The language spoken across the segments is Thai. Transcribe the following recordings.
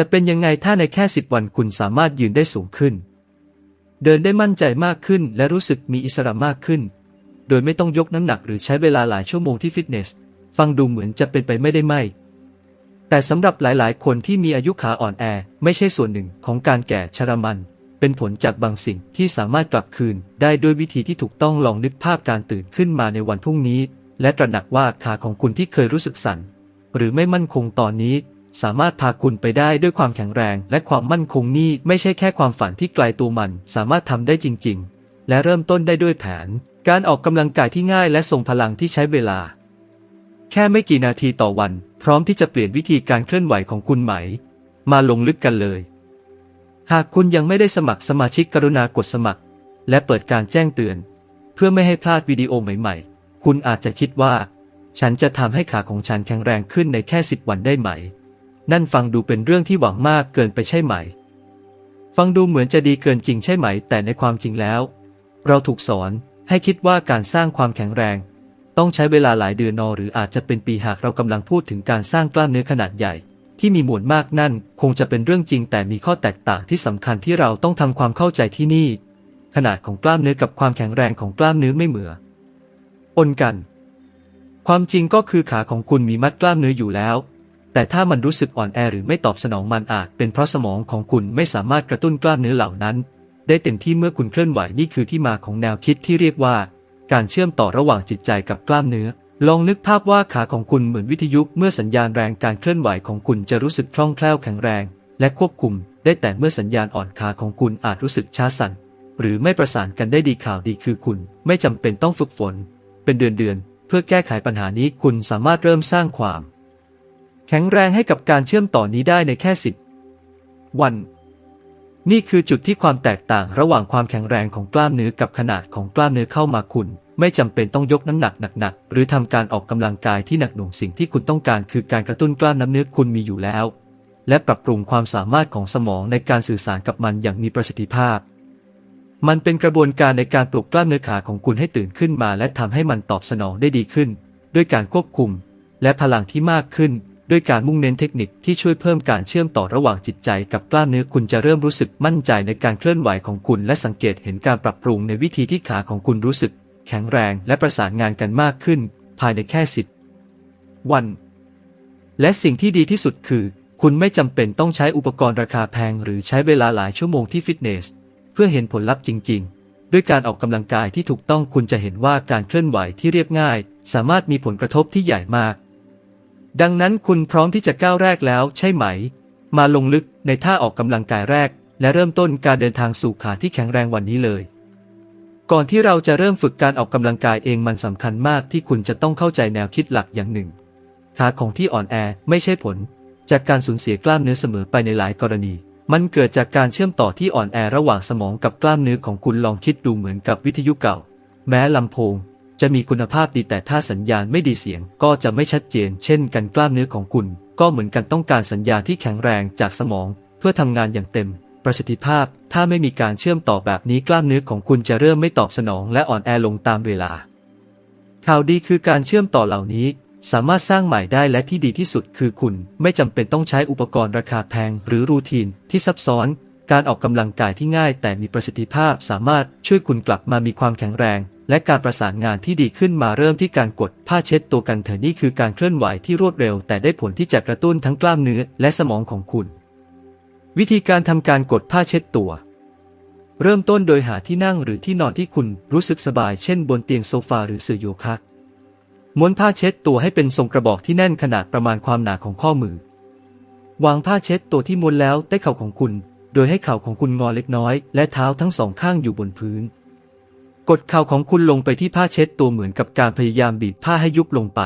จะเป็นยังไงถ้าในแค่สิบวันคุณสามารถยืนได้สูงขึ้น เดินได้มั่นใจมากขึ้น และรู้สึกมีอิสระมากขึ้น โดยไม่ต้องยกน้ำหนักหรือใช้เวลาหลายชั่วโมงที่ฟิตเนส ฟังดูเหมือนจะเป็นไปไม่ได้ไม่ แต่สำหรับหลายๆ คนที่มีอายุขาอ่อนแอ ไม่ใช่ส่วนหนึ่งของการแก่ชรามัน เป็นผลจากบางสิ่งที่สามารถกลับคืน ได้ด้วยวิธีที่ถูกต้องลองนึกภาพการตื่นขึ้นมาในวันพรุ่งนี้ และตระหนักว่าขาของคุณที่เคยรู้สึกสั่นหรือไม่มั่นคงตอนนี้ สามารถพาคุณไปได้ด้วยความแข็งแรง และความมั่นคงนี่ไม่ใช่แค่ความฝันที่ไกลตัวมัน สามารถทำได้จริง ๆ และเริ่มต้นได้ด้วยแผน การออกกำลังกายที่ง่ายและทรงพลังที่ใช้เวลา แค่ไม่กี่นาทีต่อวัน พร้อมที่จะเปลี่ยนวิธีการเคลื่อนไหวของคุณไหม มาลงลึกกันเลย หากคุณยังไม่ได้สมัครสมาชิกกรุณากดสมัคร และเปิดการแจ้งเตือน เพื่อไม่ให้พลาดวิดีโอใหม่ ๆ คุณอาจจะคิดว่า ฉันจะทำให้ขาของฉันแข็งแรงขึ้นในแค่สิบวันได้ไหม นั่นฟังดูเป็นเรื่องที่หวังมากเกินไปใช่ไหม ฟังดูเหมือนจะดีเกินจริงใช่ไหม แต่ในความจริงแล้ว เราถูกสอนให้คิดว่าการสร้างความแข็งแรง ต้องใช้เวลาหลายเดือนนอหรืออาจจะเป็นปีหากเรากำลังพูดถึงการสร้างกล้ามเนื้อขนาดใหญ่ ที่มีมวลมากนั่น คงจะเป็นเรื่องจริง แต่มีข้อแตกต่างที่สำคัญที่เราต้องทำความเข้าใจที่นี่ ขนาดของกล้ามเนื้อกับความแข็งแรงของกล้ามเนื้อไม่เหมือนปนกัน ความจริงก็คือขาของคุณมีมัดกล้ามเนื้ออยู่แล้ว แต่ถ้ามันรู้สึกอ่อนแอหรือไม่ตอบสนองมันอาจเป็นเพราะสมองของคุณไม่สามารถกระตุ้นกล้ามเนื้อเหล่านั้น ได้เต็มที่เมื่อคุณเคลื่อนไหวนี่คือที่มาของแนวคิดที่เรียกว่า การเชื่อมต่อระหว่างจิตใจกับกล้ามเนื้อ ลองนึกภาพว่าขาของคุณเหมือนวิทยุเมื่อสัญญาณแรงการเคลื่อนไหวของคุณจะรู้สึกคล่องแคล่วแข็งแรง และควบคุม ได้แต่เมื่อสัญญาณอ่อนขาของคุณอาจรู้สึกช้าสั่นหรือไม่ประสานกันได้ดีข่าวดีคือคุณ ไม่จำเป็นต้องฝึกฝน เป็นเดือนๆเพื่อแก้ไขปัญหานี้คุณสามารถเริ่มสร้างความ แข็งแรงให้กับการเชื่อมต่อนี้ได้ในแค่สิบวัน นี่คือจุดที่ความแตกต่างระหว่างความแข็งแรงของกล้ามเนื้อกับขนาดของกล้ามเนื้อเข้ามาคุณ ไม่จำเป็นต้องยกน้ำหนักหนักๆหรือทำการออกกำลังกายที่หนักหน่วงสิ่งที่คุณต้องการคือการกระตุ้นกล้ามน้ำเนื้อคุณมีอยู่แล้ว และปรับปรุงความสามารถของสมองในการสื่อสารกับมันอย่างมีประสิทธิภาพมันเป็นกระบวนการในการปลุกกล้ามเนื้อขาของคุณให้ตื่นขึ้นมา และทำให้มันตอบสนองได้ดีขึ้น ด้วยการควบคุม และพลังที่มากขึ้น ด้วยการมุ่งเน้นเทคนิคที่ช่วยเพิ่มการเชื่อมต่อระหว่างจิตใจกับกล้ามเนื้อคุณจะเริ่มรู้สึกมั่นใจในการเคลื่อนไหวของคุณ และสังเกตเห็นการปรับปรุงในวิธีที่ขาของคุณรู้สึก แข็งแรงและประสานงานกันมากขึ้น ภายในแค่สิบวัน และสิ่งที่ดีที่สุดคือ คุณไม่จำเป็นต้องใช้อุปกรณ์ราคาแพง หรือใช้เวลาหลายชั่วโมงที่ฟิตเนส เพื่อเห็นผลลัพธ์จริง ๆด้วยการออกกำลังกายที่ถูกต้องคุณจะเห็นว่าการเคลื่อนไหวที่เรียบง่าย สามารถมีผลกระทบที่ใหญ่มาก ดังนั้นคุณพร้อมที่จะก้าวแรกแล้วใช่ไหม มาลงลึกในท่าออกกำลังกายแรก และเริ่มต้นการเดินทางสู่ขาที่แข็งแรงวันนี้เลย ก่อนที่เราจะเริ่มฝึกการออกกำลังกายเองมันสำคัญมากที่คุณจะต้องเข้าใจแนวคิดหลักอย่างหนึ่งขาของที่อ่อนแอไม่ใช่ผล จากการสูญเสียกล้ามเนื้อเสมอไปในหลายกรณีมันเกิดจากการเชื่อมต่อที่อ่อนแอระหว่างสมองกับกล้ามเนื้อของคุณลองคิดดูเหมือนกับวิทยุเก่า แม้ลำโพง จะมีคุณภาพดีแต่ถ้าสัญญาณไม่ดีเสียงก็จะไม่ชัดเจน เช่นกันกล้ามเนื้อของคุณ ก็เหมือนกันต้องการสัญญาณที่แข็งแรงจากสมอง เพื่อทำงานอย่างเต็ม ประสิทธิภาพ ถ้าไม่มีการเชื่อมต่อแบบนี้กล้ามเนื้อของคุณจะเริ่มไม่ตอบสนองและอ่อนแอลงตามเวลา ข่าวดีคือการเชื่อมต่อเหล่านี้สามารถสร้างใหม่ได้และที่ดีที่สุดคือคุณไม่จำเป็นต้องใช้อุปกรณ์ราคาแพง หรือรูทีนที่ซับซ้อน การออกกำลังกายที่ง่ายแต่มีประสิทธิภาพสามารถช่วยคุณกลับมามีความแข็งแรง และการประสานงานที่ดีขึ้นมาเริ่มที่การกดผ้าเช็ดตัวกันเถอะนี่คือการเคลื่อนไหวที่รวดเร็ว แต่ได้ผลที่จะกระตุ้นทั้งกล้ามเนื้อและสมองของคุณ วิธีการทำการกดผ้าเช็ดตัว เริ่มต้นโดยหาที่นั่งหรือที่นอนที่คุณรู้สึกสบาย เช่น บนเตียงโซฟาหรือสื่อโยคะม้วนผ้าเช็ดตัวให้เป็นทรงกระบอกที่แน่นขนาดประมาณความหนาของข้อมือ วางผ้าเช็ดตัวที่ม้วนแล้วใต้เข่าของคุณ โดยให้เข่าของคุณงอเล็กน้อย และเท้าทั้งสองข้างอยู่บนพื้น กดเข่าของคุณลงไปที่ผ้าเช็ดตัวเหมือนกับการพยายามบีบผ้าให้ยุบลงไป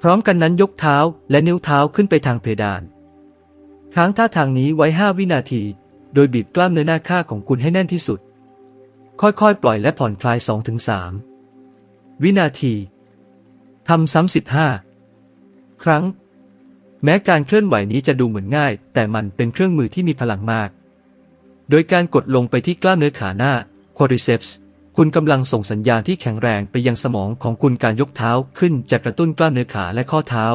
พร้อมกันนั้นยกเท้าและนิ้วเท้าขึ้นไปทางเพดาน ค้างท่าทางนี้ไว้ 5 วินาที โดยบีบกล้ามเนื้อหน้าข้าของคุณให้แน่นที่สุด ค่อยๆ ปล่อยและผ่อนคลาย 2-3 วินาทีทำซ้ำสิบห้าครั้ง แม้การเคลื่อนไหวนี้จะดูเหมือนง่าย แต่มันเป็นเครื่องมือที่มีพลังมาก โดยการกดลงไปที่กล้ามเนื้อขาหน้า quadriceps คุณกำลังส่งสัญญาณที่แข็งแรงไปยังสมองของคุณการยกเท้าขึ้นจะกระตุ้นกล้ามเนื้อขาและข้อเท้า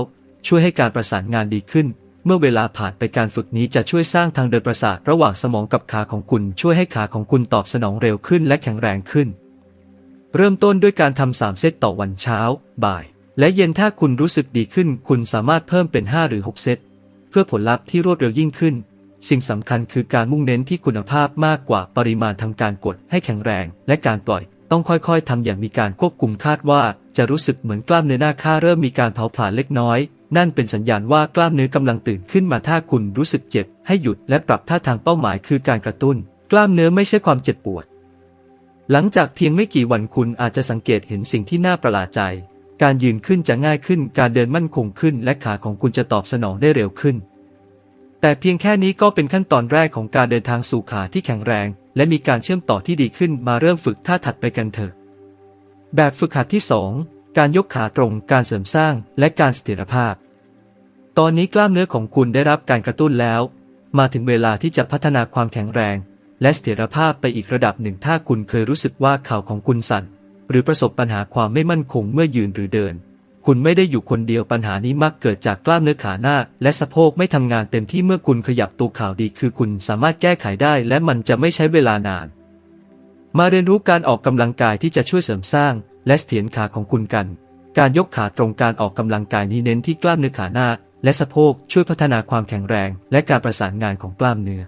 ช่วยให้การประสานงานดีขึ้น เมื่อเวลาผ่านไปการฝึกนี้จะช่วยสร้างทางเดินประสาทระหว่างสมองกับขาของคุณ ช่วยให้ขาของคุณตอบสนองเร็วขึ้นและแข็งแรงขึ้น เริ่มต้นด้วยการทำสามเซตต่อวันเช้า บ่าย และเย็นถ้าคุณรู้สึกดีขึ้น คุณสามารถเพิ่มเป็น 5 หรือ 6 เซตเพื่อผลลัพธ์ที่รวดเร็วยิ่งขึ้น สิ่งสำคัญคือการมุ่งเน้นที่คุณภาพมากกว่าปริมาณทำการกดให้แข็งแรง และการปล่อยต้องค่อยๆทำอย่างมีการควบคุมคาดว่า จะรู้สึกเหมือนกล้ามเนื้อหน้าขาเริ่มมีการเผาผลาญเล็กน้อย นั่นเป็นสัญญาณว่ากล้ามเนื้อกำลังตื่นขึ้นมาถ้าคุณรู้สึกเจ็บ ให้หยุดและปรับท่าทางเป้าหมายคือการกระตุ้น กล้ามเนื้อไม่ใช่ความเจ็บปวด หลังจากเพียงไม่กี่วันคุณอาจจะสังเกตเห็นสิ่งที่น่าประหลาดใจ การยืนขึ้นจะง่ายขึ้น การเดินมั่นคงขึ้น และขาของคุณจะตอบสนองได้เร็วขึ้น แต่เพียงแค่นี้ก็เป็นขั้นตอนแรกของการเดินทางสู่ขาที่แข็งแรง และมีการเชื่อมต่อที่ดีขึ้นมาเริ่มฝึกท่าถัดไปกันเถอะ แบบฝึกหัดที่ 2 การยกขาตรง การเสริมสร้าง และการเสถียรภาพ ตอนนี้กล้ามเนื้อของคุณได้รับการกระตุ้นแล้ว มาถึงเวลาที่จะพัฒนาความแข็งแรง และเสถียรภาพไปอีกระดับหนึ่งถ้าคุณเคยรู้สึกว่าเข่าของคุณสั่น หรือประสบปัญหาความไม่มั่นคงเมื่อยืนหรือเดิน คุณไม่ได้อยู่คนเดียวปัญหานี้มักเกิดจากกล้ามเนื้อขาหน้า และสะโพกไม่ทำงานเต็มที่เมื่อคุณขยับตัวข่าวดี คือคุณสามารถแก้ไขได้ และมันจะไม่ใช้เวลานาน มาเรียนรู้การออกกำลังกายที่จะช่วยเสริมสร้าง และเสถียรขาของคุณกัน การยกขาตรงการออกกำลังกายนี้เน้นที่กล้ามเนื้อขาหน้า และสะโพกช่วยพัฒนาความแข็งแรง และการประสานงานของกล้ามเนื้อ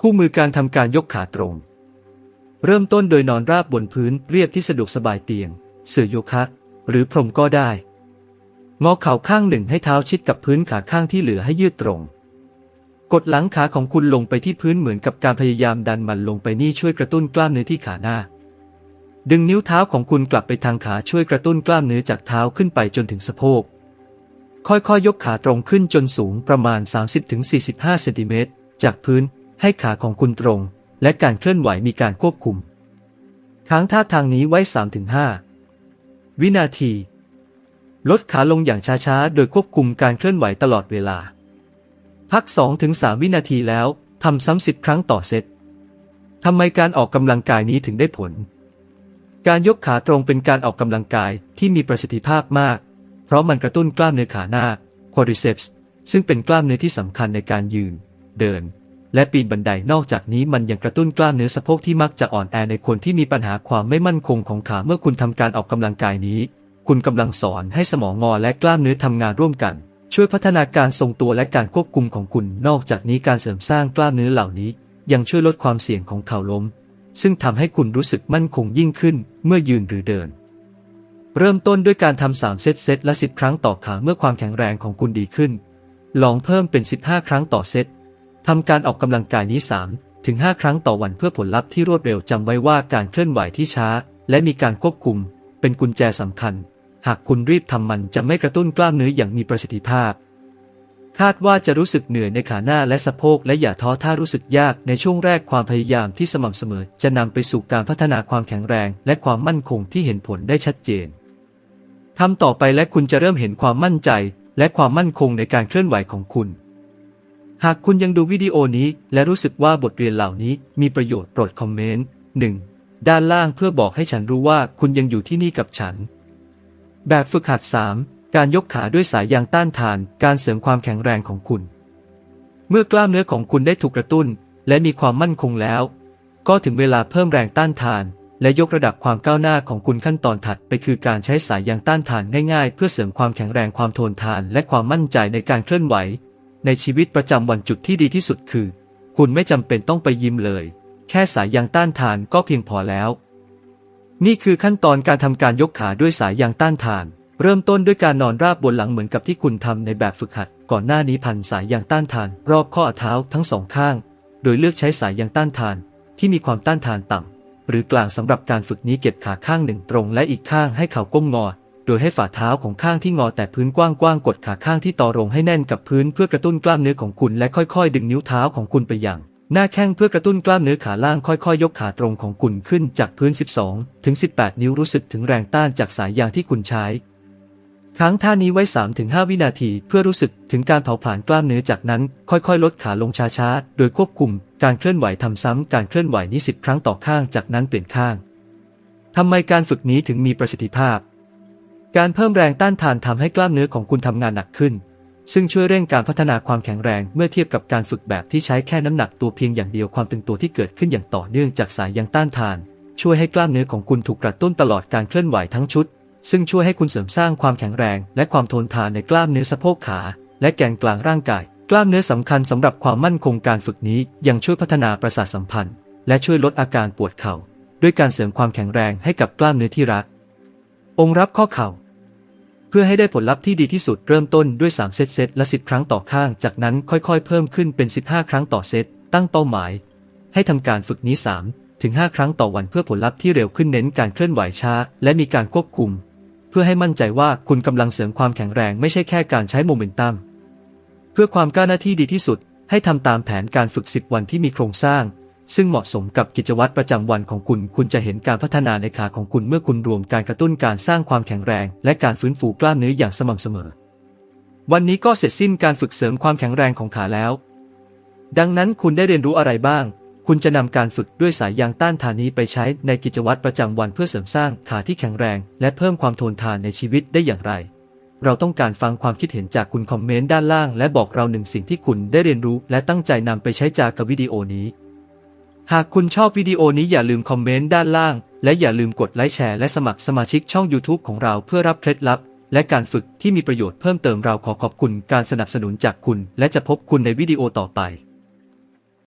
คู่มือการทำการยกขาตรง เริ่มต้นโดยนอนราบบนพื้นเรียบที่สะดวกสบายเตียง เสื่อโยคะ หรือพรมก็ได้ งอเข่าข้างหนึ่งให้เท้าชิดกับพื้นขาข้างที่เหลือให้ยืดตรง กดหลังขาของคุณลงไปที่พื้นเหมือนกับการพยายามดันมันลงไปนี่ช่วยกระตุ้นกล้ามเนื้อที่ขาหน้า ดึงนิ้วเท้าของคุณกลับไปทางขาช่วยกระตุ้นกล้ามเนื้อจากเท้าขึ้นไปจนถึงสะโพก ค่อยๆยยกขาตรงขึ้นจนสูงประมาณ 30-45 เซนติเมตรจากพื้นให้ขาของคุณตรง และการเคลื่อนไหวมีการควบคุมค้างท่าทางนี้ไว้ 3-5 วินาที ลดขาลงอย่างช้าๆ โดยควบคุมการเคลื่อนไหวตลอดเวลา พัก 2-3 วินาทีแล้วทำซ้ำสิบครั้งต่อเซตทำไมการออกกำลังกายนี้ถึงได้ผล การยกขาตรงเป็นการออกกำลังกายที่มีประสิทธิภาพมาก เพราะมันกระตุ้นกล้ามเนื้อขาหน้า quadriceps ซึ่งเป็นกล้ามเนื้อที่สำคัญในการยืน เดิน และปีนบันไดนอกจากนี้มันยังกระตุ้นกล้ามเนื้อสะโพกที่มักจะอ่อนแอในคนที่มีปัญหาความไม่มั่นคงของขาเมื่อคุณทำการออกกำลังกายนี้ คุณกำลังสอนให้สมองงอและกล้ามเนื้อทำงานร่วมกัน ช่วยพัฒนาการทรงตัวและการควบคุมของคุณ นอกจากนี้การเสริมสร้างกล้ามเนื้อเหล่านี้ ยังช่วยลดความเสี่ยงของเข่าล้ม ซึ่งทำให้คุณรู้สึกมั่นคงยิ่งขึ้น เมื่อยืนหรือเดิน เริ่มต้นด้วยการทำ3เซตเซตละ10ครั้งต่อขาเมื่อความแข็งแรงของคุณดีขึ้นลองเพิ่มเป็น 15 ครั้งต่อเซต ทำการออกกำลังกายนี้ 3 ถึง 5 ครั้งต่อวันเพื่อผลลัพธ์ที่รวดเร็วจำไว้ว่าการเคลื่อนไหวที่ช้า และมีการควบคุม เป็นกุญแจสำคัญ หากคุณรีบทำมันจะไม่กระตุ้นกล้ามเนื้ออย่างมีประสิทธิภาพ คาดว่าจะรู้สึกเหนื่อยในขาหน้าและสะโพกและอย่าท้อถ้ารู้สึกยากในช่วงแรกความพยายามที่สม่ำเสมอ จะนำไปสู่การพัฒนาความแข็งแรง และความมั่นคงที่เห็นผลได้ชัดเจนทำต่อไปและคุณจะเริ่มเห็นความมั่นใจ และความมั่นคงในการเคลื่อนไหวของคุณ หากคุณยังดูวิดีโอนี้และรู้สึกว่าบทเรียนเหล่านี้มีประโยชน์โปรดคอมเมนต์ 1. ด้านล่างเพื่อบอกให้ฉันรู้ว่าคุณยังอยู่ที่นี่กับฉัน แบบฝึกหัด 3. การยกขาด้วยสายยางต้านทาน การเสริมความแข็งแรงของคุณ เมื่อกล้ามเนื้อของคุณได้ถูกกระตุ้น และมีความมั่นคงแล้ว ก็ถึงเวลาเพิ่มแรงต้านทาน และยกระดับความก้าวหน้าของคุณขั้นตอนถัดไปคือการใช้สายยางต้านทานง่ายๆ เพื่อเสริมความแข็งแรงความทนทาน และความมั่นใจในการเคลื่อนไหว ในชีวิตประจำวันจุดที่ดีที่สุดคือ คุณไม่จำเป็นต้องไปยิมเลย แค่สายยางต้านทานก็เพียงพอแล้ว นี่คือขั้นตอนการทำการยกขาด้วยสายยางต้านทาน เริ่มต้นด้วยการนอนราบบนหลังเหมือนกับที่คุณทำในแบบฝึกหัด ก่อนหน้านี้พันสายยางต้านทาน รอบข้อเท้าทั้งสองข้าง โดยเลือกใช้สายยางต้านทาน ที่มีความต้านทานต่ำหรือกลางสำหรับการฝึกนี้เก็บขาข้างหนึ่งตรงและอีกข้างให้เข่าก้มงอ โดยให้ฝ่าเท้าของข้างที่งอแต่พื้นกว้างๆกดขาข้างที่ต่อรงให้แน่นกับพื้นเพื่อกระตุ้นกล้ามเนื้อของคุณและค่อยๆ ดึงนิ้วเท้าของคุณไปอย่างหน้าแข้งเพื่อกระตุ้นกล้ามเนื้อขาล่างค่อยๆ ยกขาตรงของคุณขึ้นจากพื้น 12 ถึง 18 นิ้วรู้สึกถึงแรงต้านจากสายยางที่คุณใช้ ค้างท่านี้ไว้ 3-5 วินาทีเพื่อรู้สึกถึงการเผาผลาญกล้ามเนื้อจากนั้น ค่อยๆ ลดขาลงช้าๆ โดยควบคุม การเคลื่อนไหวทำซ้ำการเคลื่อนไหวนี้ 10 ครั้งต่อข้างจากนั้นเปลี่ยนข้างทำไมการฝึกนี้ถึงมีประสิทธิภาพ การเพิ่มแรงต้านทานทำให้กล้ามเนื้อของคุณทำงานหนักขึ้น ซึ่งช่วยเร่งการพัฒนาความแข็งแรงเมื่อเทียบกับการฝึกแบบที่ใช้แค่น้ำหนักตัวเพียงอย่างเดียวความตึงตัวที่เกิดขึ้นอย่างต่อเนื่องจากสายยังต้านทาน ช่วยให้กล้ามเนื้อของคุณถูกกระตุ้นตลอดการเคลื่อนไหวทั้งชุด ซึ่งช่วยให้คุณเสริมสร้างความแข็งแรง และความทนทานในกล้ามเนื้อสะโพกขา และแกนกลางร่างกาย กล้ามเนื้อสำคัญสำหรับความมั่นคงการฝึกนี้ยังช่วยพัฒนาประสาทสัมพันธ์ และช่วยลดอาการปวดเข่า ด้วยการเสริมความแข็งแรงให้กับกล้ามเนื้อที่รักองรับข้อเข่า พื่อให้ได้ผลลัพธ์ที่ดีที่สุดเริ่มต้นด้วย 3 เซตเซตละ 10 ครั้งต่อข้าง จากนั้นค่อยๆ เพิ่มขึ้นเป็น 15 ครั้งต่อเซต ตั้งเป้าหมาย ให้ทำการฝึกนี้ 3 ถึง 5 ครั้งต่อวันเพื่อผลลัพธ์ที่เร็วขึ้นเน้นการเคลื่อนไหวช้า และมีการควบคุม เพื่อให้มั่นใจว่าคุณกำลังเสริมความแข็งแรงไม่ใช่แค่การใช้โมเมนตัม เพื่อความก้าวหน้าที่ดีที่สุด ให้ทำตามแผนการฝึก 10 วันที่มีโครงสร้าง ซึ่งเหมาะสมกับกิจวัตรประจำวันของคุณ คุณจะเห็นการพัฒนาในขาของคุณเมื่อคุณรวมการกระตุ้นการสร้างความแข็งแรง และการฟื้นฟูกล้ามเนื้ออย่างสม่ำเสมอ วันนี้ก็เสร็จสิ้นการฝึกเสริมความแข็งแรงของขาแล้ว ดังนั้นคุณได้เรียนรู้อะไรบ้าง คุณจะนำการฝึกด้วยสายยางต้านทานนี้ไปใช้ในกิจวัตรประจำวันเพื่อเสริมสร้างขาที่แข็งแรง และเพิ่มความทนทานในชีวิตได้อย่างไร เราต้องการฟังความคิดเห็นจากคุณคอมเมนต์ด้านล่าง และบอกเราหนึ่งสิ่งที่คุณได้เรียนรู้ และตั้งใจนำไปใช้จากกับวิดีโอนี้ หากคุณชอบวิดีโอนี้อย่าลืมคอมเมนต์ด้านล่าง และอย่าลืมกดไลค์แชร์และสมัครสมาชิกช่อง YouTube ของเราเพื่อรับเคล็ดลับ และการฝึกที่มีประโยชน์เพิ่มเติมเราขอขอบคุณการสนับสนุนจากคุณ และจะพบคุณในวิดีโอต่อไป